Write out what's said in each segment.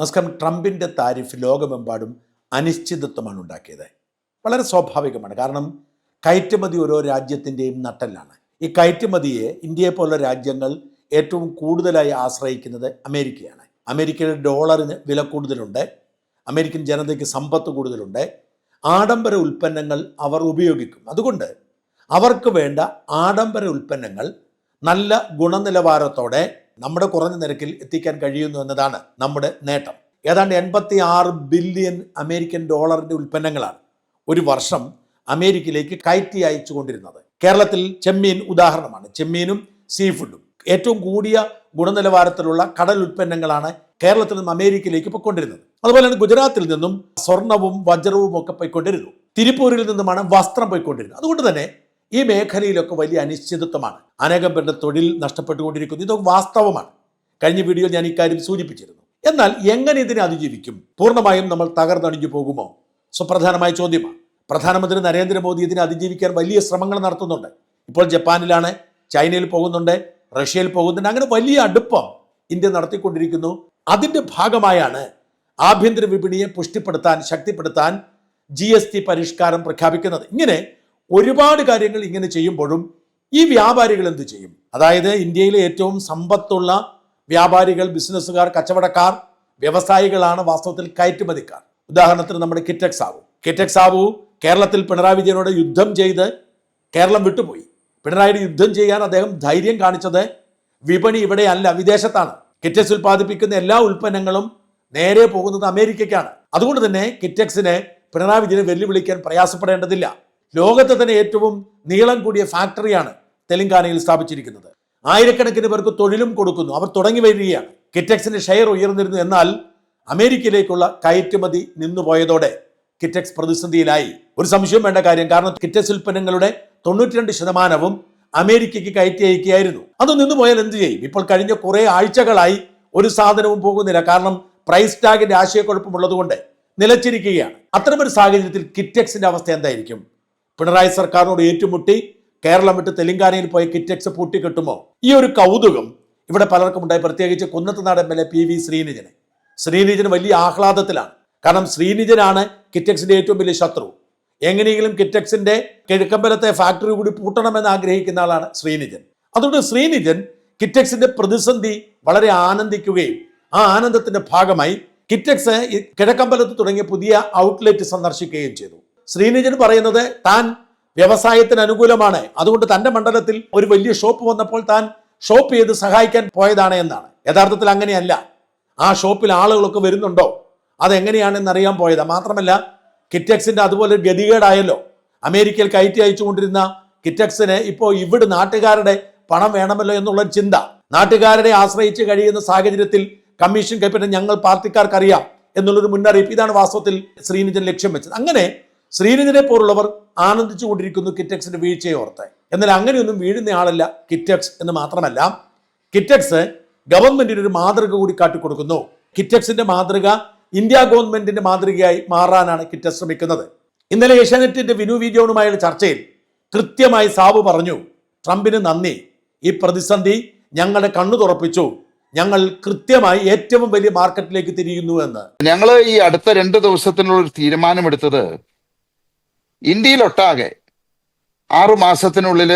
നമസ്കാരം. ട്രംപിന്റെ താരിഫ് ലോകമെമ്പാടും അനിശ്ചിതത്വമാണ് ഉണ്ടാക്കിയത്. വളരെ സ്വാഭാവികമാണ്. കാരണം കയറ്റുമതി ഓരോ രാജ്യത്തിന്റെയും നട്ടലാണ് ഈ കയറ്റുമതിയെ ഇന്ത്യയെ പോലുള്ള രാജ്യങ്ങൾ ഏറ്റവും കൂടുതലായി ആശ്രയിക്കുന്നത് അമേരിക്കയാണ്. അമേരിക്കയുടെ ഡോളറിന് വില കൂടുതലുണ്ട്. അമേരിക്കൻ ജനതയ്ക്ക് സമ്പത്ത് കൂടുതലുണ്ട്. ആഡംബര ഉൽപ്പന്നങ്ങൾ അവർ ഉപയോഗിക്കും. അതുകൊണ്ട് അവർക്ക് വേണ്ട ആഡംബര ഉൽപ്പന്നങ്ങൾ നല്ല ഗുണനിലവാരത്തോടെ നമ്മുടെ കുറഞ്ഞ നിരക്കിൽ എത്തിക്കാൻ കഴിയുന്നു എന്നതാണ് നമ്മുടെ നേട്ടം. ഏതാണ്ട് എൺപത്തി ആറ് ബില്യൺ അമേരിക്കൻ ഡോളറിന്റെ ഉൽപ്പന്നങ്ങളാണ് ഒരു വർഷം അമേരിക്കയിലേക്ക് കയറ്റി അയച്ചു കൊണ്ടിരുന്നത്. കേരളത്തിൽ ചെമ്മീൻ ഉദാഹരണമാണ്. ചെമ്മീനും സീ ഫുഡും ഏറ്റവും കൂടിയ ഗുണനിലവാരത്തിലുള്ള കടൽ ഉൽപ്പന്നങ്ങളാണ് കേരളത്തിൽ നിന്നും അമേരിക്കയിലേക്ക് പൊയ്ക്കൊണ്ടിരുന്നത് അതുപോലെ തന്നെ ഗുജറാത്തിൽ നിന്നും സ്വർണവും വജ്രവും ഒക്കെ പോയിക്കൊണ്ടിരുന്നു. തിരുപ്പൂരിൽ നിന്നുമാണ് വസ്ത്രം പോയിക്കൊണ്ടിരുന്നത്. അതുകൊണ്ട് തന്നെ ഈ മേഖലയിലൊക്കെ വലിയ അനിശ്ചിതത്വമാണ്. അനേകം പേരുടെ തൊഴിൽ നഷ്ടപ്പെട്ടുകൊണ്ടിരിക്കുന്നു. ഇതൊക്കെ വാസ്തവമാണ്. കഴിഞ്ഞ വീഡിയോയിൽ ഞാൻ ഇക്കാര്യം സൂചിപ്പിച്ചിരുന്നു. എന്നാൽ എങ്ങനെ ഇതിനെ അതിജീവിക്കും? പൂർണമായും നമ്മൾ തകർന്നടിഞ്ഞു പോകുമോ? സുപ്രധാനമായ ചോദ്യമാണ്. പ്രധാനമന്ത്രി നരേന്ദ്രമോദി ഇതിനെ അതിജീവിക്കാൻ വലിയ ശ്രമങ്ങൾ നടത്തുന്നുണ്ട്. ഇപ്പോൾ ജപ്പാനിലാണ് ചൈനയിൽ പോകുന്നുണ്ട് റഷ്യയിൽ പോകുന്നുണ്ട്. അങ്ങനെ വലിയ അടുപ്പം ഇന്ത്യ നടത്തിക്കൊണ്ടിരിക്കുന്നു. അതിന്റെ ഭാഗമായാണ് ആഭ്യന്തര വിപണിയെ പുഷ്ടിപ്പെടുത്താൻ ശക്തിപ്പെടുത്താൻ ജി പരിഷ്കാരം പ്രഖ്യാപിക്കുന്നത്. ഇങ്ങനെ ഒരുപാട് കാര്യങ്ങൾ ഇങ്ങനെ ചെയ്യുമ്പോഴും ഈ വ്യാപാരികൾ എന്ത് ചെയ്യും? അതായത് ഇന്ത്യയിലെ ഏറ്റവും സമ്പത്തുള്ള വ്യാപാരികൾ ബിസിനസ്സുകാർ കച്ചവടക്കാർ വ്യവസായികളാണ് വാസ്തവത്തിൽ കയറ്റുമതിക്കാർ. ഉദാഹരണത്തിന് നമ്മുടെ കിറ്റക്സ് ആവു കിറ്റക്സ് ആവു കേരളത്തിൽ പിണറായി വിജയനോട് യുദ്ധം ചെയ്ത് കേരളം വിട്ടുപോയി. പിണറായിയുടെ യുദ്ധം ചെയ്യാൻ അദ്ദേഹം ധൈര്യം കാണിച്ചത് വിപണി ഇവിടെ അല്ല വിദേശത്താണ്. കിറ്റക്സ് ഉൽപ്പാദിപ്പിക്കുന്ന എല്ലാ ഉൽപ്പന്നങ്ങളും നേരെ പോകുന്നത് അമേരിക്കയ്ക്കാണ്. അതുകൊണ്ട് തന്നെ കിറ്റക്സിനെ പിണറായി വിജയനെ വെല്ലുവിളിക്കാൻ പ്രയാസപ്പെടേണ്ടതില്ല. ലോകത്തെ തന്നെ ഏറ്റവും നീളം കൂടിയ ഫാക്ടറിയാണ് തെലങ്കാനയിൽ സ്ഥാപിച്ചിരിക്കുന്നത്. ആയിരക്കണക്കിന് പേർക്ക് തൊഴിലും കൊടുക്കുന്നു. അവർ തുടങ്ങി വരികയാണ്. കിറ്റക്സിന്റെ ഷെയർ ഉയർന്നിരുന്നു എന്നാൽ അമേരിക്കയിലേക്കുള്ള കയറ്റുമതി നിന്നുപോയതോടെ കിറ്റക്സ് പ്രതിസന്ധിയിലായി. ഒരു സംശയം വേണ്ട കാര്യം കാരണം കിറ്റക്സ് ഉൽപ്പന്നങ്ങളുടെ തൊണ്ണൂറ്റിരണ്ട് ശതമാനവും അമേരിക്കയ്ക്ക് കയറ്റി അയക്കുകയായിരുന്നു. അത് നിന്നുപോയാൽ എന്ത് ചെയ്യും? ഇപ്പോൾ കഴിഞ്ഞ കുറെ ആഴ്ചകളായി ഒരു സാധനവും പോകുന്നില്ല. കാരണം പ്രൈസ് ടാഗിന്റെ ആശയക്കുഴപ്പമുള്ളതുകൊണ്ട് നിലച്ചിരിക്കുകയാണ്. അത്തരമൊരു സാഹചര്യത്തിൽ കിറ്റക്സിന്റെ അവസ്ഥ എന്തായിരിക്കും? പിണറായി സർക്കാരിനോട് ഏറ്റുമുട്ടി കേരളം വിട്ട് തെലങ്കാനയിൽ പോയ കിറ്റക്സ് പൂട്ടിക്കെട്ടുമോ? ഈ ഒരു കൗതുകം ഇവിടെ പലർക്കും ഉണ്ടായി. പ്രത്യേകിച്ച് Kunnathunad M L A P V ശ്രീനിജന്. ശ്രീനിജന് വലിയ ആഹ്ലാദത്തിലാണ്. കാരണം ശ്രീനിജനാണ് കിറ്റക്സിന്റെ ഏറ്റവും വലിയ ശത്രു. എങ്ങനെയെങ്കിലും കിറ്റക്സിന്റെ കിഴക്കമ്പലത്തെ ഫാക്ടറി കൂടി പൂട്ടണമെന്ന് ആഗ്രഹിക്കുന്ന ആളാണ് ശ്രീനിജൻ. അതുകൊണ്ട് ശ്രീനിജൻ കിറ്റക്സിന്റെ പ്രതിസന്ധി വളരെ ആനന്ദിക്കുകയും ആ ആനന്ദത്തിന്റെ ഭാഗമായി കിറ്റക്സ് കിഴക്കമ്പലത്ത് തുടങ്ങിയ പുതിയ ഔട്ട്ലെറ്റ് സന്ദർശിക്കുകയും ചെയ്തു. ശ്രീനിജൻ പറയുന്നത് താൻ വ്യവസായത്തിന് അനുകൂലമാണ്. അതുകൊണ്ട് തന്റെ മണ്ഡലത്തിൽ ഒരു വലിയ ഷോപ്പ് വന്നപ്പോൾ താൻ ഷോപ്പ് ചെയ്ത് സഹായിക്കാൻ പോയതാണ് എന്നാണ്. യഥാർത്ഥത്തിൽ അങ്ങനെയല്ല. ആ ഷോപ്പിൽ ആളുകളൊക്കെ വരുന്നുണ്ടോ? അതെങ്ങനെയാണെന്ന് അറിയാൻ പോയതാ. മാത്രമല്ല കിറ്റക്സിന്റെ അതുപോലെ ഗതികേടായല്ലോ. അമേരിക്കയിൽ കയറ്റി അയച്ചുകൊണ്ടിരുന്ന കിറ്റക്സിന് ഇപ്പോൾ ഇവിടെ നാട്ടുകാരുടെ പണം വേണമല്ലോ എന്നുള്ള ചിന്ത. നാട്ടുകാരെ ആശ്രയിച്ച് കഴിയുന്ന സാഹചര്യത്തിൽ കമ്മീഷൻ കൈപ്പറ്റാൻ ഞങ്ങൾ പാർട്ടിക്കാർക്ക് അറിയാം എന്നുള്ളൊരു മുന്നറിയിപ്പ്. ഇതാണ് വാസ്തവത്തിൽ ശ്രീനിജൻ ലക്ഷ്യം വെച്ചത്. അങ്ങനെ ശ്രീനിജനെ പോലുള്ളവർ ആനന്ദിച്ചു കൊണ്ടിരിക്കുന്നു കിറ്റക്സിന്റെ വീഴ്ചയെ ഓർത്ത്. എന്നാൽ അങ്ങനെയൊന്നും വീഴുന്ന ആളല്ല കിറ്റക്സ് എന്ന് മാത്രമല്ല കിറ്റക്സ് ഗവൺമെന്റിന് ഒരു മാതൃക കൂടി കാട്ടിക്കൊടുക്കുന്നു. കിറ്റക്സിന്റെ മാതൃക ഇന്ത്യ ഗവൺമെന്റിന്റെ മാതൃകയായി മാറാനാണ് കിറ്റക്സ് ശ്രമിക്കുന്നത്. ഇന്നലെ ഏഷ്യാനെറ്റിന്റെ വിനു വിജയനുമായുള്ള ചർച്ചയിൽ കൃത്യമായി സാബു പറഞ്ഞു ട്രംപിന് നന്ദി. ഈ പ്രതിസന്ധി ഞങ്ങളുടെ കണ്ണു തുറപ്പിച്ചു. ഞങ്ങൾ കൃത്യമായി ഏറ്റവും വലിയ മാർക്കറ്റിലേക്ക് തിരിയുന്നു എന്ന്. ഞങ്ങൾ ഈ അടുത്ത രണ്ട് ദിവസത്തിനുള്ള ഒരു തീരുമാനമെടുത്തത് ഇന്ത്യയിലൊട്ടാകെ ആറു മാസത്തിനുള്ളിൽ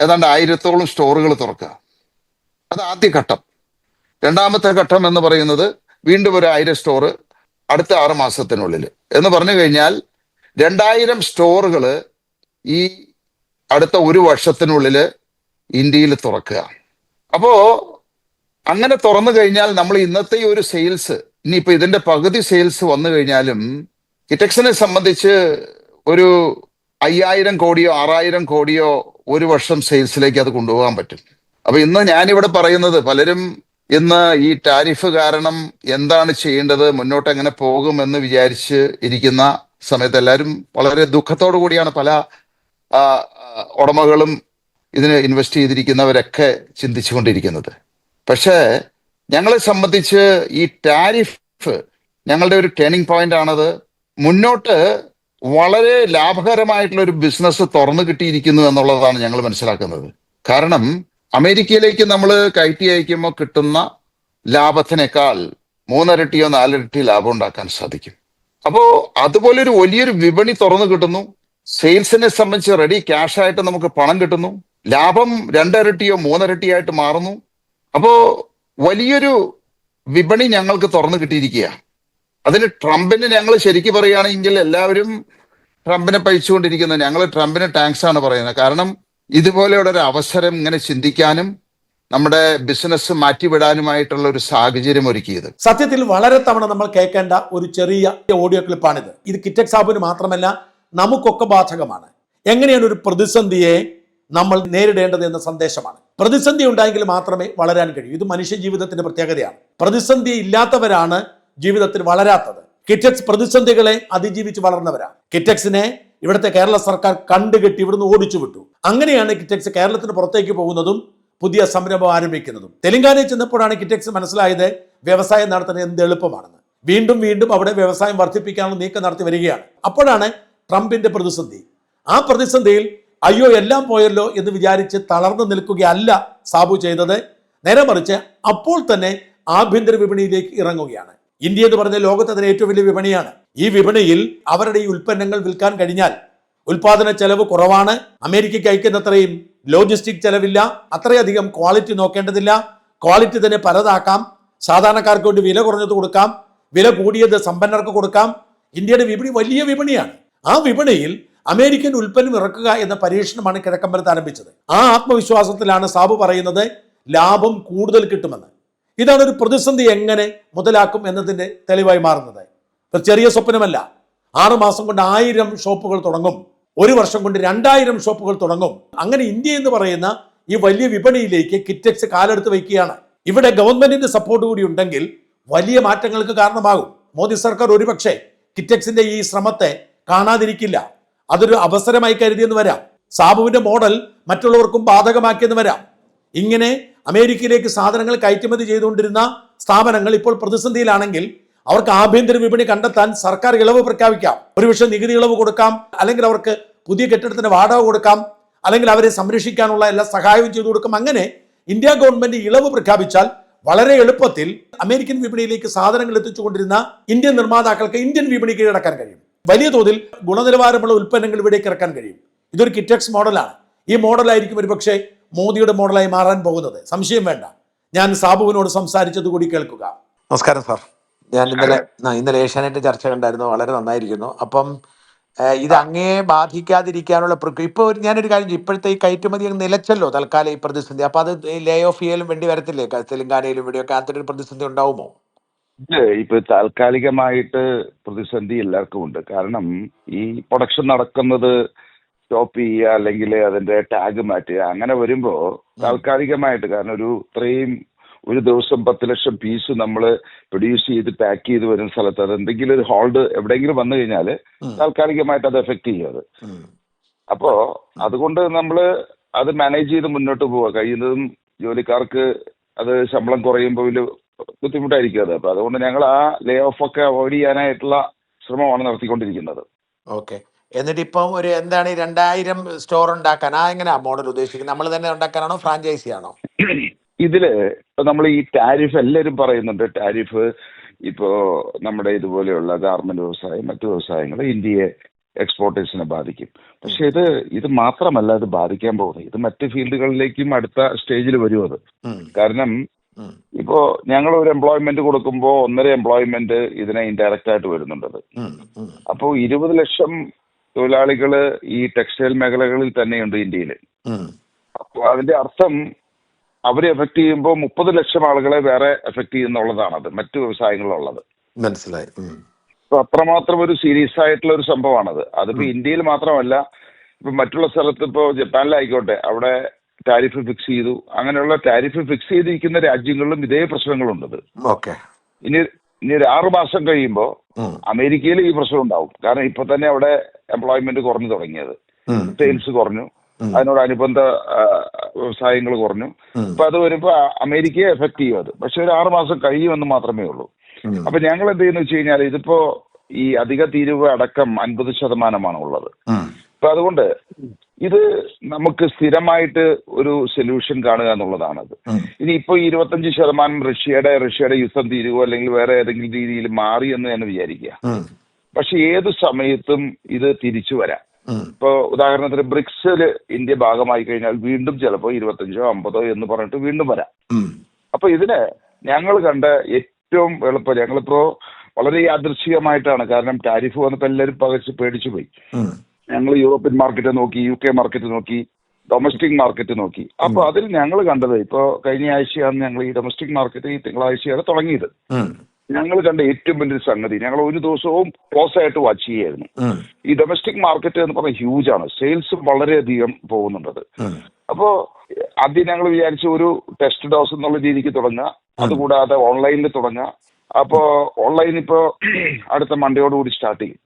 ഏതാണ്ട് ആയിരത്തോളം സ്റ്റോറുകൾ തുറക്കുക. അത് ആദ്യ ഘട്ടം. രണ്ടാമത്തെ ഘട്ടം എന്ന് പറയുന്നത് വീണ്ടും ഒരു ആയിരം സ്റ്റോർ അടുത്ത ആറ് മാസത്തിനുള്ളിൽ എന്ന് പറഞ്ഞു കഴിഞ്ഞാൽ രണ്ടായിരം സ്റ്റോറുകൾ ഈ അടുത്ത ഒരു വർഷത്തിനുള്ളിൽ ഇന്ത്യയിൽ തുറക്കുക. അപ്പോൾ അങ്ങനെ തുറന്നു കഴിഞ്ഞാൽ നമ്മൾ ഇന്നത്തെ ഒരു സെയിൽസ് ഇനിയിപ്പോൾ ഇതിന്റെ പകുതി സെയിൽസ് വന്നു കഴിഞ്ഞാലും കിറ്റക്സിനെ സംബന്ധിച്ച് ഒരു അയ്യായിരം കോടിയോ ആറായിരം കോടിയോ ഒരു വർഷം സെയിൽസിലേക്ക് അത് കൊണ്ടുപോകാൻ പറ്റും. അപ്പൊ ഇന്ന് ഞാനിവിടെ പറയുന്നത് പലരും ഇന്ന് ഈ ടാരിഫ് കാരണം എന്താണ് ചെയ്യേണ്ടത് മുന്നോട്ട് എങ്ങനെ പോകും എന്ന് വിചാരിച്ച് ഇരിക്കുന്ന സമയത്ത് എല്ലാവരും വളരെ ദുഃഖത്തോടു കൂടിയാണ് പല ഉടമകളും ഇതിന് ഇൻവെസ്റ്റ് ചെയ്തിരിക്കുന്നവരൊക്കെ ചിന്തിച്ചുകൊണ്ടിരിക്കുന്നത്. പക്ഷേ ഞങ്ങളെ സംബന്ധിച്ച് ഈ ടാരിഫ് ഞങ്ങളുടെ ഒരു ടേണിംഗ് പോയിന്റ് ആണത്. മുന്നോട്ട് വളരെ ലാഭകരമായിട്ടുള്ള ഒരു ബിസിനസ് തുറന്നു കിട്ടിയിരിക്കുന്നു എന്നുള്ളതാണ് ഞങ്ങൾ മനസ്സിലാക്കുന്നത്. കാരണം അമേരിക്കയിലേക്ക് നമ്മൾ കയറ്റി അയക്കുമ്പോൾ കിട്ടുന്ന ലാഭത്തിനേക്കാൾ മൂന്നരട്ടിയോ നാലിരട്ടി ലാഭം ഉണ്ടാക്കാൻ സാധിക്കും. അപ്പോൾ അതുപോലെ ഒരു വലിയൊരു വിപണി തുറന്നു കിട്ടുന്നു. സെയിൽസിനെ സംബന്ധിച്ച് റെഡി ക്യാഷ് ആയിട്ട് നമുക്ക് പണം കിട്ടുന്നു. ലാഭം രണ്ടരട്ടിയോ മൂന്നിരട്ടിയായിട്ട് മാറുന്നു. അപ്പോ വലിയൊരു വിപണി ഞങ്ങൾക്ക് തുറന്നു കിട്ടിയിരിക്കുക അതിന് ട്രംപിന് ഞങ്ങൾ ശരിക്കും പറയുകയാണെങ്കിൽ എല്ലാവരും ട്രംപിനെ പഴിച്ചുകൊണ്ടിരിക്കുന്നത് ഞങ്ങൾ ട്രംപിന് ടാങ്ക്സ് ആണ് പറയുന്നത്. കാരണം ഇതുപോലെയുള്ള ഒരു അവസരം ഇങ്ങനെ ചിന്തിക്കാനും നമ്മുടെ ബിസിനസ് മാറ്റിവിടാനുമായിട്ടുള്ള ഒരു സാഹചര്യം ഒരുക്കിയത്. സത്യത്തിൽ വളരെ തവണ നമ്മൾ കേൾക്കേണ്ട ഒരു ചെറിയ ഓഡിയോ ക്ലിപ്പാണിത് ഇത് കിറ്റക് സാബിന് മാത്രമല്ല നമുക്കൊക്കെ ബാധകമാണ്. എങ്ങനെയാണ് ഒരു പ്രതിസന്ധിയെ നമ്മൾ നേരിടേണ്ടത് എന്ന സന്ദേശമാണ്. പ്രതിസന്ധി ഉണ്ടായെങ്കിൽ മാത്രമേ വളരാൻ കഴിയൂ. ഇത് മനുഷ്യ ജീവിതത്തിന്റെ പ്രത്യേകതയാണ്. പ്രതിസന്ധി ഇല്ലാത്തവരാണ് ജീവിതത്തിൽ വളരാത്തത്. കിറ്റക്സ് പ്രതിസന്ധികളെ അതിജീവിച്ച് വളർന്നവരാ. കിറ്റക്സിനെ ഇവിടുത്തെ കേരള സർക്കാർ കണ്ടുകെട്ടി ഇവിടുന്ന് ഓടിച്ചു വിട്ടു. അങ്ങനെയാണ് കിറ്റക്സ് കേരളത്തിന് പുറത്തേക്ക് പോകുന്നതും പുതിയ സംരംഭം ആരംഭിക്കുന്നതും. തെലങ്കാനയിൽ ചെന്നപ്പോഴാണ് കിറ്റക്സ് മനസ്സിലായത് വ്യവസായം നടത്തുന്നത് എന്ത് എളുപ്പമാണെന്ന്. വീണ്ടും വീണ്ടും അവിടെ വ്യവസായം വർദ്ധിപ്പിക്കാനുള്ള നീക്കം നടത്തി വരികയാണ്. അപ്പോഴാണ് ട്രംപിന്റെ പ്രതിസന്ധി. ആ പ്രതിസന്ധിയിൽ അയ്യോ എല്ലാം പോയല്ലോ എന്ന് വിചാരിച്ച് തളർന്നു നിൽക്കുകയല്ല സാബു ചെയ്തത്. നേരെ മറിച്ച് അപ്പോൾ തന്നെ ആഭ്യന്തര വിപണിയിലേക്ക് ഇറങ്ങുകയാണ്. ഇന്ത്യ എന്ന് പറഞ്ഞ ലോകത്ത് അതിന് ഏറ്റവും വലിയ വിപണിയാണ്. ഈ വിപണിയിൽ അവരുടെ ഈ ഉൽപ്പന്നങ്ങൾ വിൽക്കാൻ കഴിഞ്ഞാൽ ഉൽപാദന ചെലവ് കുറവാണ്. അമേരിക്കയ്ക്ക് അയക്കുന്നത്രയും ലോജിസ്റ്റിക് ചെലവില്ല. അത്രയധികം ക്വാളിറ്റി നോക്കേണ്ടതില്ല. ക്വാളിറ്റി തന്നെ പലതാക്കാം. സാധാരണക്കാർക്ക് വേണ്ടി വില കുറഞ്ഞത് കൊടുക്കാം. വില കൂടിയത് സമ്പന്നർക്ക് കൊടുക്കാം. ഇന്ത്യയുടെ വിപണി വലിയ വിപണിയാണ്. ആ വിപണിയിൽ അമേരിക്കൻ ഉൽപ്പന്നം ഇറക്കുക എന്ന പരീക്ഷണമാണ് കിഴക്കമ്പലത്ത് ആരംഭിച്ചത്. ആ ആത്മവിശ്വാസത്തിലാണ് സാബു പറയുന്നത് ലാഭം കൂടുതൽ കിട്ടുമെന്ന്. ഇതാണ് ഒരു പ്രതിസന്ധി എങ്ങനെ മുതലാക്കും എന്നതിന്റെ തെളിവായി മാറുന്നത്. ചെറിയ സ്വപ്നമല്ല. ആറ് മാസം കൊണ്ട് ആയിരം ഷോപ്പുകൾ തുടങ്ങും. ഒരു വർഷം കൊണ്ട് രണ്ടായിരം ഷോപ്പുകൾ തുടങ്ങും. അങ്ങനെ ഇന്ത്യ എന്ന് പറയുന്ന ഈ വലിയ വിപണിയിലേക്ക് കിറ്റക്സ് കാലെടുത്ത് വയ്ക്കുകയാണ്. ഇവിടെ ഗവൺമെന്റിന്റെ സപ്പോർട്ട് കൂടി ഉണ്ടെങ്കിൽ വലിയ മാറ്റങ്ങൾക്ക് കാരണമാകും. മോദി സർക്കാർ ഒരുപക്ഷെ കിറ്റക്സിന്റെ ഈ ശ്രമത്തെ കാണാതിരിക്കില്ല. അതൊരു അവസരമായി കരുതിയെന്ന് വരാം. സാബുവിന്റെ മോഡൽ മറ്റുള്ളവർക്കും ബാധകമാക്കിയെന്ന് വരാം. ഇങ്ങനെ അമേരിക്കയിലേക്ക് സാധനങ്ങൾ കയറ്റുമതി ചെയ്തുകൊണ്ടിരുന്ന സ്ഥാപനങ്ങൾ ഇപ്പോൾ പ്രതിസന്ധിയിലാണെങ്കിൽ അവർക്ക് ആഭ്യന്തര വിപണി കണ്ടെത്താൻ സർക്കാർ ഇളവ് പ്രഖ്യാപിക്കാം. ഒരുപക്ഷെ നികുതി ഇളവ് കൊടുക്കാം അല്ലെങ്കിൽ അവർക്ക് പുതിയ കെട്ടിടത്തിന് വാടക കൊടുക്കാം അല്ലെങ്കിൽ അവരെ സംരക്ഷിക്കാനുള്ള എല്ലാ സഹായവും ചെയ്തു കൊടുക്കും. അങ്ങനെ ഇന്ത്യ ഗവൺമെന്റ് ഇളവ് പ്രഖ്യാപിച്ചാൽ വളരെ എളുപ്പത്തിൽ അമേരിക്കൻ വിപണിയിലേക്ക് സാധനങ്ങൾ എത്തിച്ചുകൊണ്ടിരുന്ന ഇന്ത്യൻ നിർമ്മാതാക്കൾക്ക് ഇന്ത്യൻ വിപണി കീഴടക്കാൻ കഴിയും. വലിയ തോതിൽ ഗുണനിലവാരമുള്ള ഉൽപ്പന്നങ്ങൾ ഇവിടേക്ക് ഇറക്കാൻ കഴിയും. ഇതൊരു കിറ്റക്സ് മോഡലാണ്. ഈ മോഡലായിരിക്കും ഒരുപക്ഷെ മോദിയുടെ മോഡലായി മാറാൻ പോകുന്നത്. സംശയം വേണ്ട. ഞാൻ സാബുവിനോട് സംസാരിച്ചത് കൂടി കേൾക്കുക. നമസ്കാരം സാർ. ഞാൻ ഇന്നലെ ഇന്നലെ ഏഷ്യാനെറ്റ് ചർച്ച കണ്ടായിരുന്നു. വളരെ നന്നായിരിക്കുന്നു. അപ്പം ഇത് അങ്ങേ ബാധിക്കാതിരിക്കാനുള്ള പ്രക്രിയ ഇപ്പോൾ ഞാനൊരു കാര്യം ചെയ്യും. ഇപ്പോഴത്തെ ഈ കയറ്റുമതി അങ്ങ് നിലച്ചല്ലോ തൽക്കാലം ഈ പ്രതിസന്ധി. അപ്പൊ അത് ലേ ഓഫ് ചെയ്യലും വേണ്ടി വരത്തില്ലേ? തെലങ്കാനയിലും ഇവിടെയൊക്കെ അത്തരം ഒരു പ്രതിസന്ധി ഉണ്ടാവുമോ? ഇത് ഇപ്പൊ താൽക്കാലികമായിട്ട് പ്രതിസന്ധി എല്ലാവർക്കും ഉണ്ട്. കാരണം ഈ പ്രൊഡക്ഷൻ നടക്കുന്നത് സ്റ്റോപ്പ് ചെയ്യുക അല്ലെങ്കിൽ അതിന്റെ ടാഗ് മാറ്റുക. അങ്ങനെ വരുമ്പോ താൽക്കാലികമായിട്ട് കാരണം ഒരു ഇത്രയും ഒരു ദിവസം പത്ത് ലക്ഷം പീസ് നമ്മൾ പ്രൊഡ്യൂസ് ചെയ്ത് പാക്ക് ചെയ്ത് വരുന്ന സ്ഥലത്ത് അത് എന്തെങ്കിലും ഒരു ഹോൾഡ് എവിടെയെങ്കിലും വന്നു കഴിഞ്ഞാൽ. താൽക്കാലികമായിട്ട് അത് എഫക്ട് ചെയ്യും അത്. അപ്പോ അതുകൊണ്ട് നമ്മൾ അത് മാനേജ് ചെയ്ത് മുന്നോട്ട് പോവുക. കഴിയുന്നതും ജോലിക്കാർക്ക് അത് ശമ്പളം കുറയുമ്പോൾ വലിയ ബുദ്ധിമുട്ടായിരിക്കും അത്. അപ്പൊ അതുകൊണ്ട് ഞങ്ങൾ ആ ലേ ഓഫ് ഒക്കെ അവോയ്ഡ് ചെയ്യാനായിട്ടുള്ള ശ്രമമാണ് നടത്തിക്കൊണ്ടിരിക്കുന്നത്. ഓക്കെ എന്നിട്ട് ഇപ്പം ഒരു എന്താണ് ഈ രണ്ടായിരം സ്റ്റോർ ഉണ്ടാക്കാൻ? ആ എങ്ങനെയാ മോഡൽ ഉദ്ദേശിക്കുന്നത്? നമ്മൾ തന്നെ ഉണ്ടാക്കാനാണോ ഫ്രാഞ്ചൈസി ആണോ ഇതിൽ നമ്മൾ ഈ ടാരിഫ് എല്ലാവരും പറയുന്നുണ്ട്. ടാരിഫ് ഇപ്പോ നമ്മുടെ ഇതുപോലെയുള്ള ഗാർമെന്റ് വ്യവസായം മറ്റു വ്യവസായങ്ങൾ ഇന്ത്യയെ എക്സ്പോർട്ടേഴ്സിനെ ബാധിക്കും. പക്ഷെ ഇത് ഇത് മാത്രമല്ല ഇത് ബാധിക്കാൻ പോകുന്നത്. ഇത് മറ്റ് ഫീൽഡുകളിലേക്കും അടുത്ത സ്റ്റേജിൽ വരും അത്. കാരണം. ഇപ്പോ ഞങ്ങൾ ഒരു എംപ്ലോയ്മെന്റ് കൊടുക്കുമ്പോൾ ഒന്നര എംപ്ലോയ്മെന്റ് ഇതിനെ ഇൻഡയറക്റ്റ് ആയിട്ട് വരുന്നുണ്ടത്. അപ്പോൾ ഇരുപത് ലക്ഷം തൊഴിലാളികൾ ഈ ടെക്സ്റ്റൈൽ മേഖലകളിൽ തന്നെയുണ്ട് ഇന്ത്യയിൽ അപ്പൊ അപ്പോൾ അതിന്റെ അർത്ഥം അവരെ എഫക്ട് ചെയ്യുമ്പോൾ മുപ്പത് ലക്ഷം ആളുകളെ വേറെ എഫക്ട് അത് മറ്റു വ്യവസായങ്ങളിലുള്ളത്. മനസ്സിലായി. അപ്പൊ അത്രമാത്രം ഒരു സീരിയസ് ആയിട്ടുള്ള ഒരു സംഭവമാണത്. അതിപ്പോ ഇന്ത്യയിൽ മാത്രമല്ല ഇപ്പൊ മറ്റുള്ള സ്ഥലത്ത് ഇപ്പോ ജപ്പാനിലായിക്കോട്ടെ അവിടെ ടാരിഫ് ഫിക്സ് ചെയ്തു. അങ്ങനെയുള്ള ടാരിഫ് ഫിക്സ് ചെയ്തിരിക്കുന്ന രാജ്യങ്ങളിലും ഇതേ പ്രശ്നങ്ങളുണ്ടത് ഓക്കെ. ഇനി ഇനി ഒരു ആറു മാസം കഴിയുമ്പോൾ. അമേരിക്കയിൽ ഈ പ്രശ്നം ഉണ്ടാവും. കാരണം ഇപ്പൊ തന്നെ അവിടെ എംപ്ലോയ്മെന്റ് കുറഞ്ഞു തുടങ്ങിയത് സെയിൽസ് കുറഞ്ഞു അതിനോട് അതിനോടനുബന്ധ വ്യവസായങ്ങൾ കുറഞ്ഞു. അപ്പൊ അത് വരുമ്പോ അമേരിക്കയെ എഫക്ട് ചെയ്യും അത് പക്ഷെ ഒരു ആറു മാസം കഴിയുമെന്ന് മാത്രമേ ഉള്ളൂ. അപ്പൊ ഞങ്ങൾ എന്ത് ചെയ്യുന്ന വെച്ച് കഴിഞ്ഞാൽ ഇതിപ്പോ ഈ അധിക തീരുവ അടക്കം അൻപത് ശതമാനമാണ് ഉള്ളത്. അപ്പൊ അതുകൊണ്ട് ഇത് നമുക്ക് സ്ഥിരമായിട്ട് ഒരു സൊല്യൂഷൻ കാണുക എന്നുള്ളതാണത്. ഇനി ഇപ്പൊ ഇരുപത്തഞ്ച് ശതമാനം റഷ്യയുടെ റഷ്യയുടെ യുദ്ധം തീരുവോ അല്ലെങ്കിൽ വേറെ ഏതെങ്കിലും രീതിയിൽ മാറി എന്ന് തന്നെ വിചാരിക്കുക. പക്ഷെ ഏത് സമയത്തും ഇത് തിരിച്ചു വരാം. ഇപ്പൊ ഉദാഹരണത്തിന് ബ്രിക്സിൽ ഇന്ത്യ ഭാഗമായി കഴിഞ്ഞാൽ വീണ്ടും ചിലപ്പോൾ ഇരുപത്തഞ്ചോ അമ്പതോ എന്ന് പറഞ്ഞിട്ട് വീണ്ടും വരാം. അപ്പൊ ഇതിന് ഞങ്ങൾ കണ്ട ഏറ്റവും എളുപ്പം ഞങ്ങളിപ്പോ വളരെ യാദൃശികമായിട്ടാണ് കാരണം ടാരിഫ് വന്നപ്പോൾ എല്ലാവരും പകച്ച് പേടിച്ചു പോയി. ഞങ്ങൾ യൂറോപ്യൻ മാർക്കറ്റ് നോക്കി യു കെ മാർക്കറ്റ് നോക്കി ഡൊമസ്റ്റിക് മാർക്കറ്റ് നോക്കി. അപ്പൊ അതിൽ ഞങ്ങൾ കണ്ടത് ഇപ്പോ കഴിഞ്ഞ ആഴ്ചയാണ് ഞങ്ങൾ ഈ ഡൊമസ്റ്റിക് മാർക്കറ്റ് ഈ തിങ്കളാഴ്ചയാണ് തുടങ്ങിയത്. ഞങ്ങൾ കണ്ട ഏറ്റവും വലിയൊരു സംഗതി ഞങ്ങൾ ഒരു ദിവസവും ക്ലോസ് ആയിട്ട് വാച്ച് ചെയ്യായിരുന്നു ഈ ഡൊമസ്റ്റിക് മാർക്കറ്റ് എന്ന് പറഞ്ഞാൽ ഹ്യൂജ് ആണ്. സെയിൽസ് വളരെയധികം പോകുന്നുണ്ടത്. അപ്പോ ആദ്യം ഞങ്ങൾ വിചാരിച്ച ഒരു ടെസ്റ്റ് ഡോസ് എന്നുള്ള രീതിക്ക് തുടങ്ങുക അതുകൂടാതെ ഓൺലൈനിൽ തുടങ്ങുക. അപ്പോ ഓൺലൈൻ ഇപ്പോ അടുത്ത മണ്ടയോടുകൂടി സ്റ്റാർട്ട് ചെയ്യും.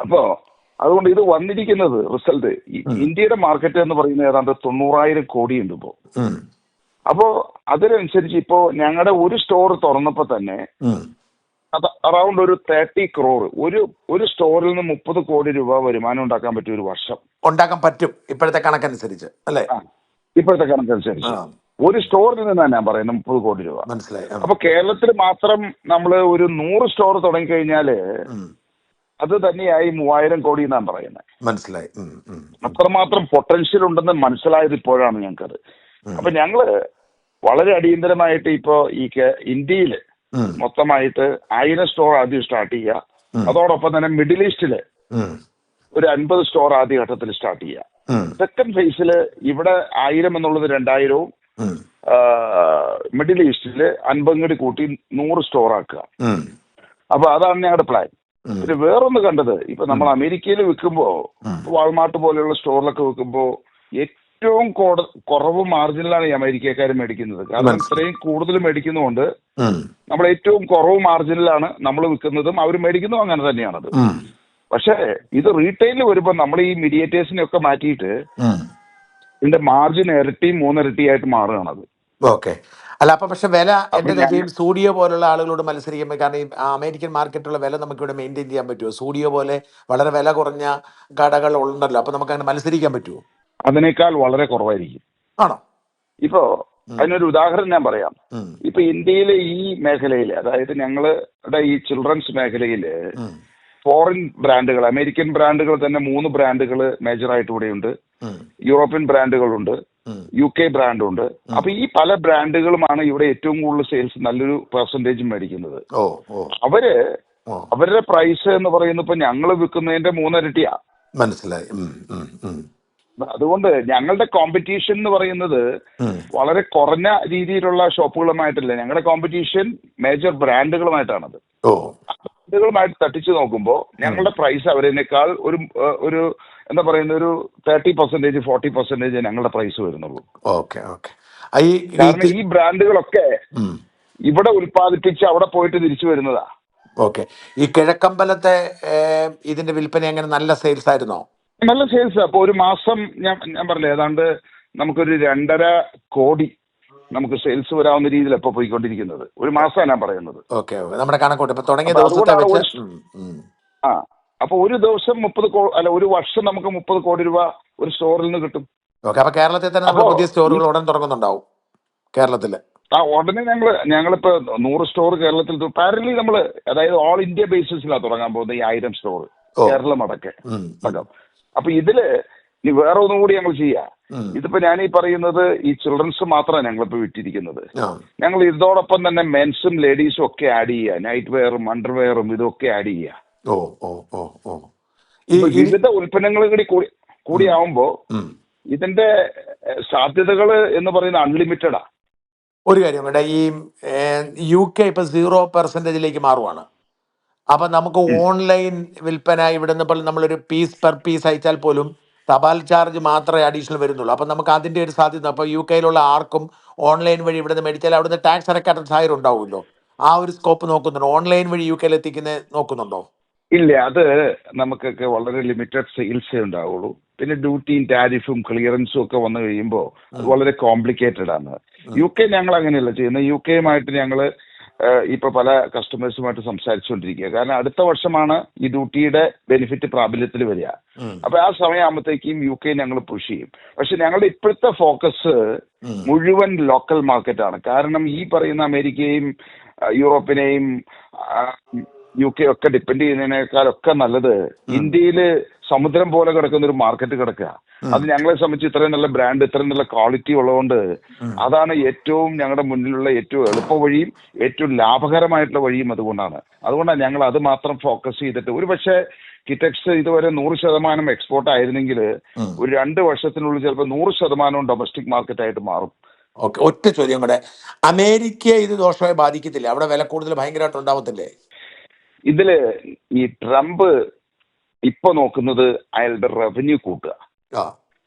അപ്പോ അതുകൊണ്ട് ഇത് വന്നിരിക്കുന്നത് റിസൾട്ട് ഇന്ത്യയുടെ മാർക്കറ്റ് എന്ന് പറയുന്നത് ഏതാണ്ട് തൊണ്ണൂറായിരം ഉണ്ട് ഇപ്പോ. അപ്പോ അതിനനുസരിച്ച് ഇപ്പോ ഞങ്ങളുടെ ഒരു സ്റ്റോർ തുറന്നപ്പോ തന്നെ. അത് അറൗണ്ട് ഒരു തേർട്ടി ക്രോർ ഒരു ഒരു സ്റ്റോറിൽ നിന്ന് മുപ്പത് കോടി രൂപ വരുമാനം ഉണ്ടാക്കാൻ പറ്റിയ ഒരു വർഷം. ഉണ്ടാക്കാൻ പറ്റും. ഇപ്പോഴത്തെ കണക്കനുസരിച്ച് അല്ലേ? ഇപ്പോഴത്തെ കണക്കനുസരിച്ച്. ഒരു സ്റ്റോറിൽ നിന്നാണ് ഞാൻ പറയുന്നത് മുപ്പത് കോടി രൂപ. മനസ്സിലായി. അപ്പൊ കേരളത്തിൽ മാത്രം നമ്മൾ ഒരു നൂറ് സ്റ്റോർ തുടങ്ങി കഴിഞ്ഞാൽ അത് തന്നെയായി മൂവായിരം കോടി എന്നാണ് പറയുന്നത്. മനസ്സിലായി. അത്രമാത്രം പൊട്ടൻഷ്യൽ ഉണ്ടെന്ന് മനസ്സിലായത് ഇപ്പോഴാണ് ഞങ്ങൾക്കത്. അപ്പൊ ഞങ്ങൾ വളരെ അടിയന്തരമായിട്ട് ഇപ്പോ ഈ ഇന്ത്യയിൽ ഇന്ത്യയിൽ മൊത്തമായിട്ട് ആയിരം സ്റ്റോർ ആദ്യം സ്റ്റാർട്ട് ചെയ്യുക അതോടൊപ്പം തന്നെ മിഡിൽ ഈസ്റ്റിൽ ഒരു അൻപത് സ്റ്റോർ ആദ്യ ഘട്ടത്തിൽ സ്റ്റാർട്ട് ചെയ്യുക. സെക്കൻഡ് ഫേസിൽ ഇവിടെ ആയിരം എന്നുള്ളത് രണ്ടായിരവും. മിഡിൽ ഈസ്റ്റിൽ അൻപതും കൂടി കൂട്ടി നൂറ് സ്റ്റോർ ആക്കുക. അപ്പൊ അതാണ് ഞങ്ങളുടെ പ്ലാൻ. പിന്നെ വേറൊന്ന് കണ്ടത് ഇപ്പൊ നമ്മൾ അമേരിക്കയിൽ വിൽക്കുമ്പോ വാൾമാർട്ട് പോലെയുള്ള സ്റ്റോറിലൊക്കെ വിൽക്കുമ്പോ ഏറ്റവും കുറവ് മാർജിനിലാണ് ഈ അമേരിക്കക്കാർ മേടിക്കുന്നത്. കാരണം ഇത്രയും കൂടുതൽ മേടിക്കുന്നതുകൊണ്ട് നമ്മൾ ഏറ്റവും കുറവ് മാർജിനിലാണ് നമ്മൾ വിൽക്കുന്നതും അവർ മേടിക്കുന്നതും അങ്ങനെ തന്നെയാണത്. പക്ഷേ ഇത് റീറ്റെയിലിൽ വരുമ്പോൾ നമ്മൾ ഈ മീഡിയേറ്റേഴ്സിനെ ഒക്കെ മാറ്റിയിട്ട്. ഇതിന്റെ മാർജിൻ ഇരട്ടി മൂന്നിരട്ടി മൂന്നിരട്ടിയായിട്ട് മാറുകയാണത്. ഓക്കെ. അല്ല അപ്പൊ പക്ഷെ വില എന്റെ നിലയിൽ സൂഡിയോ പോലുള്ള ആളുകളോട് മത്സരിക്കുമ്പോൾ കാരണം ഈ അമേരിക്കൻ മാർക്കറ്റുള്ള വില നമുക്ക് ഇവിടെ മെയിന്റെയിൻ ചെയ്യാൻ പറ്റുമോ? സൂഡിയോ പോലെ വളരെ വില കുറഞ്ഞ കടകൾ ഉണ്ടല്ലോ അപ്പൊ നമുക്ക് അങ്ങനെ മത്സരിക്കാൻ പറ്റുമോ? അതിനേക്കാൾ വളരെ കുറവായിരിക്കും. ആണോ? ഇപ്പോ അതിനൊരു ഉദാഹരണം ഞാൻ പറയാം. ഇപ്പൊ ഇന്ത്യയിലെ ഈ മേഖലയിൽ അതായത് ഞങ്ങളുടെ ഈ ചിൽഡ്രൻസ് മേഖലയിൽ ഫോറിൻ ബ്രാൻഡുകൾ അമേരിക്കൻ ബ്രാൻഡുകൾ തന്നെ മൂന്ന് ബ്രാൻഡുകൾ മേജറായിട്ട് ഇവിടെയുണ്ട്. ഉണ്ട് യൂറോപ്യൻ ബ്രാൻഡുകളുണ്ട്. യു കെ ബ്രാൻഡുണ്ട്. അപ്പൊ ഈ പല ബ്രാൻഡുകളുമാണ് ഇവിടെ ഏറ്റവും കൂടുതൽ സെയിൽസ് നല്ലൊരു പെർസെന്റേജ് മേടിക്കുന്നത്. അവർ അവരുടെ പ്രൈസ് എന്ന് പറയുന്നത് ഇപ്പൊ ഞങ്ങൾ വിൽക്കുന്നതിന്റെ മൂന്നരട്ടിയാ. മനസ്സിലായി. അതുകൊണ്ട് ഞങ്ങളുടെ കോമ്പറ്റീഷൻ എന്ന് പറയുന്നത് വളരെ കുറഞ്ഞ രീതിയിലുള്ള ഷോപ്പുകളുമായിട്ടല്ല. ഞങ്ങളുടെ കോമ്പറ്റീഷൻ മേജർ ബ്രാൻഡുകളുമായിട്ടാണത് ഓ. ബ്രാൻഡുകളുമായിട്ട് തട്ടിച്ചു നോക്കുമ്പോൾ ഞങ്ങളുടെ പ്രൈസ് അവരേക്കാൾ ഒരു ഒരു എന്താ പറയുന്ന ഒരു തേർട്ടി പെർസെന്റേജ് ഫോർട്ടി പെർസെന്റേജ് ഞങ്ങളുടെ പ്രൈസ് വരുന്നുള്ളൂ. Okay okay. കാരണം ഈ ബ്രാൻഡുകളൊക്കെ ഇവിടെ ഉൽപ്പാദിപ്പിച്ച് അവിടെ പോയിട്ട് തിരിച്ചു വരുന്നതാ. ഓക്കെ. ഈ കിഴക്കമ്പലത്തെ ഇതിന്റെ വിൽപ്പന എങ്ങനെ? നല്ല സെയിൽസ് ആയിരുന്നോ? നല്ല സെയിൽസ് അപ്പൊ ഒരു മാസം ഞാൻ ഞാൻ പറഞ്ഞില്ലേ ഏതാണ്ട് നമുക്കൊരു രണ്ടര കോടി നമുക്ക് സെയിൽസ് വരാവുന്ന രീതിയിൽ അപ്പൊ പോയിക്കൊണ്ടിരിക്കുന്നത്. ഒരു മാസമാണ് ഞാൻ പറയുന്നത്. ഓക്കെ നമ്മുടെ കണക്കോട്ട്. ഇപ്പൊ തുടങ്ങിയ അപ്പൊ ദിവസത്തെ അതുകൊണ്ടാണ് വെച്ച് ഉം, ഉം. ആ. അപ്പൊ ഒരു ദിവസം മുപ്പത് കോ അല്ല ഒരു വർഷം നമുക്ക് മുപ്പത് കോടി രൂപ ഒരു സ്റ്റോറിൽ നിന്ന് കിട്ടും. ഓക്കെ അപ്പൊ കേരളത്തിൽ തന്നെ നമ്മൾ അപ്പോ പുതിയ സ്റ്റോറുകൾ ഉടൻ തുടങ്ങുന്നുണ്ടാവും കേരളത്തിൽ. ആ ഉടനെ ഞങ്ങൾ ഞങ്ങളിപ്പോ നൂറ് സ്റ്റോർ കേരളത്തിൽ പാരലി നമ്മൾ അതായത് ഓൾ ഇന്ത്യ ബേസിസിലാണ് തുടങ്ങാൻ പോകുന്നത് ഈ ആയിരം സ്റ്റോർ ഓ. കേരളം അടക്കെ. ഉം, അടക്കം. അപ്പൊ ഇതിൽ ഇനി വേറെ ഒന്നും കൂടി ഞങ്ങൾ ചെയ്യാം. ഇതിപ്പോ ഞാൻ ഈ പറയുന്നത് ഈ ചിൽഡ്രൻസ് മാത്രമാണ് ഞങ്ങളിപ്പോ വിട്ടിരിക്കുന്നത്. ഞങ്ങൾ ഇതോടൊപ്പം തന്നെ മെൻസും ലേഡീസും ഒക്കെ ആഡ് ചെയ്യുക നൈറ്റ് വെയറും അണ്ടർവെയറും ഇതൊക്കെ ആഡ് ചെയ്യുക ഈ വിവിധ ഉൽപ്പന്നങ്ങൾ കൂടി കൂടി കൂടിയാവുമ്പോ ഇതിന്റെ സാധ്യതകൾ എന്ന് പറയുന്നത് അൺലിമിറ്റഡാ ഒരു കാര്യം ഈ യു കെ ഇപ്പൊ സീറോ പെർസെന്റേജിലേക്ക് മാറുവാണ്. അപ്പൊ നമുക്ക് ഓൺലൈൻ വിൽപ്പന ഇവിടെ നിന്ന് ഇപ്പോൾ നമ്മളൊരു പീസ് പെർ പീസ് അയച്ചാൽ പോലും തപാൽ ചാർജ് മാത്രമേ അഡീഷണൽ വരുന്നുള്ളൂ. അപ്പൊ നമുക്ക് അതിന്റെ ഒരു സാധ്യത അപ്പൊ യു കെയിലുള്ള ആർക്കും ഓൺലൈൻ വഴി ഇവിടെ നിന്ന് മേടിച്ചാൽ അവിടുന്ന് ടാക്സ് അടക്കാത്ത സാഹചര്യം ഉണ്ടാവുമല്ലോ. ആ ഒരു സ്കോപ്പ് നോക്കുന്നുണ്ടോ? ഓൺലൈൻ വഴി യു കെയിൽ എത്തിക്കുന്നത് നോക്കുന്നുണ്ടോ? ഇല്ല അത് നമുക്കൊക്കെ വളരെ ലിമിറ്റഡ് സെയിൽസേ ഉണ്ടാവുള്ളൂ. പിന്നെ ഡ്യൂട്ടിയും ടാരിഫും ക്ലിയറൻസും ഒക്കെ വന്നു കഴിയുമ്പോൾ അത് വളരെ കോംപ്ലിക്കേറ്റഡ് ആണ് യു കെ ഞങ്ങൾ അങ്ങനെയല്ല ചെയ്യുന്നത്. യു കെയുമായിട്ട് ഞങ്ങൾ ഏഹ്, ഇപ്പൊ പല കസ്റ്റമേഴ്സുമായിട്ട് സംസാരിച്ചുകൊണ്ടിരിക്കുക. കാരണം അടുത്ത വർഷമാണ് ഈ ഡ്യൂട്ടിയുടെ ബെനിഫിറ്റ് പ്രാബല്യത്തിൽ വരിക. അപ്പൊ ആ സമയമാകുമ്പോഴത്തേക്കും യു കെ ഞങ്ങൾ പുഷ് ചെയ്യും. പക്ഷെ ഞങ്ങളുടെ ഇപ്പോഴത്തെ ഫോക്കസ് മുഴുവൻ ലോക്കൽ മാർക്കറ്റാണ് കാരണം ഈ പറയുന്ന അമേരിക്കയും യൂറോപ്പിനെയും യു കെ ഒക്കെ ഡിപ്പെൻഡ് ചെയ്യുന്നതിനേക്കാളൊക്കെ നല്ലത് ഇന്ത്യയിൽ സമുദ്രം പോലെ കിടക്കുന്ന ഒരു മാർക്കറ്റ് കിടക്കുക. അത് ഞങ്ങളെ സംബന്ധിച്ച് ഇത്രയും നല്ല ബ്രാൻഡ് ഇത്രയും നല്ല ക്വാളിറ്റി ഉള്ളതുകൊണ്ട് അതാണ് ഏറ്റവും ഞങ്ങളുടെ മുന്നിലുള്ള ഏറ്റവും എളുപ്പ വഴിയും ഏറ്റവും ലാഭകരമായിട്ടുള്ള വഴിയും അതുകൊണ്ടാണ്. അതുകൊണ്ടാണ് ഞങ്ങൾ അത് മാത്രം ഫോക്കസ് ചെയ്തിട്ട്. ഒരു പക്ഷേ കിറ്റക്സ് ഇതുവരെ നൂറ് ശതമാനം എക്സ്പോർട്ട് ആയിരുന്നെങ്കിൽ ഒരു രണ്ട് വർഷത്തിനുള്ളിൽ ചിലപ്പോൾ നൂറ് ശതമാനവും ഡൊമസ്റ്റിക് മാർക്കറ്റ് ആയിട്ട് മാറും. ഓക്കെ ഒറ്റ ചോദ്യം കൂടെ. അമേരിക്കയെ ഇത് ദോഷമായി ബാധിക്കത്തില്ലേ? അവിടെ വില കൂടുതൽ ഭയങ്കരമായിട്ട് ഉണ്ടാവത്തില്ലേ? ഇതിൽ ഈ ട്രംപ് ഇപ്പൊ നോക്കുന്നത് അയാളുടെ റവന്യൂ കൂട്ടുക.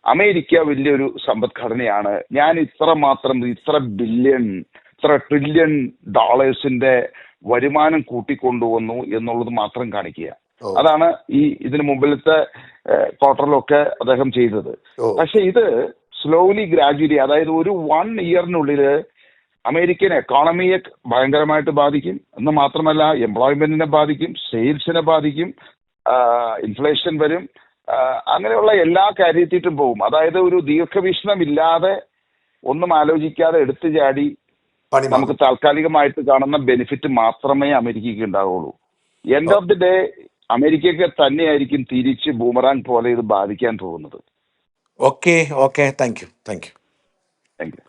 അമേരിക്ക വലിയൊരു സമ്പദ്ഘടനയാണ്. ഞാൻ ഇത്ര മാത്രം ഇത്ര ബില്യൺ ഇത്ര ട്രില്യൺ ഡോളേഴ്സിന്റെ വരുമാനം കൂട്ടിക്കൊണ്ടുവന്നു എന്നുള്ളത് മാത്രം കാണിക്കുക. അതാണ് ഈ ഇതിനു മുമ്പിലത്തെ ക്വാർട്ടറിലൊക്കെ അദ്ദേഹം ചെയ്തത്. പക്ഷെ ഇത് സ്ലോലി ഗ്രാജുവലി അതായത് ഒരു വൺ ഇയറിനുള്ളിൽ അമേരിക്കൻ എക്കോണമിയെ ഭയങ്കരമായിട്ട് ബാധിക്കും. എന്ന് മാത്രമല്ല എംപ്ലോയ്മെന്റിനെ ബാധിക്കും സെയിൽസിനെ ബാധിക്കും ഇൻഫ്ലേഷൻ വരും. അങ്ങനെയുള്ള എല്ലാ കാര്യത്തിട്ടും പോകും അതായത് ഒരു ദീർഘവീക്ഷണമില്ലാതെ ഒന്നും ആലോചിക്കാതെ എടുത്തു ചാടി നമുക്ക് താൽക്കാലികമായിട്ട് കാണുന്ന ബെനിഫിറ്റ് മാത്രമേ അമേരിക്കയ്ക്ക് ഉണ്ടാവുള്ളൂ. എൻഡ് ഓഫ് ദി ഡേ അമേരിക്കയ്ക്ക് തന്നെയായിരിക്കും തിരിച്ച് ബൂമറാൻ പോലെ ഇത് ബാധിക്കാൻ പോകുന്നത്. Okay okay thank you thank you thank you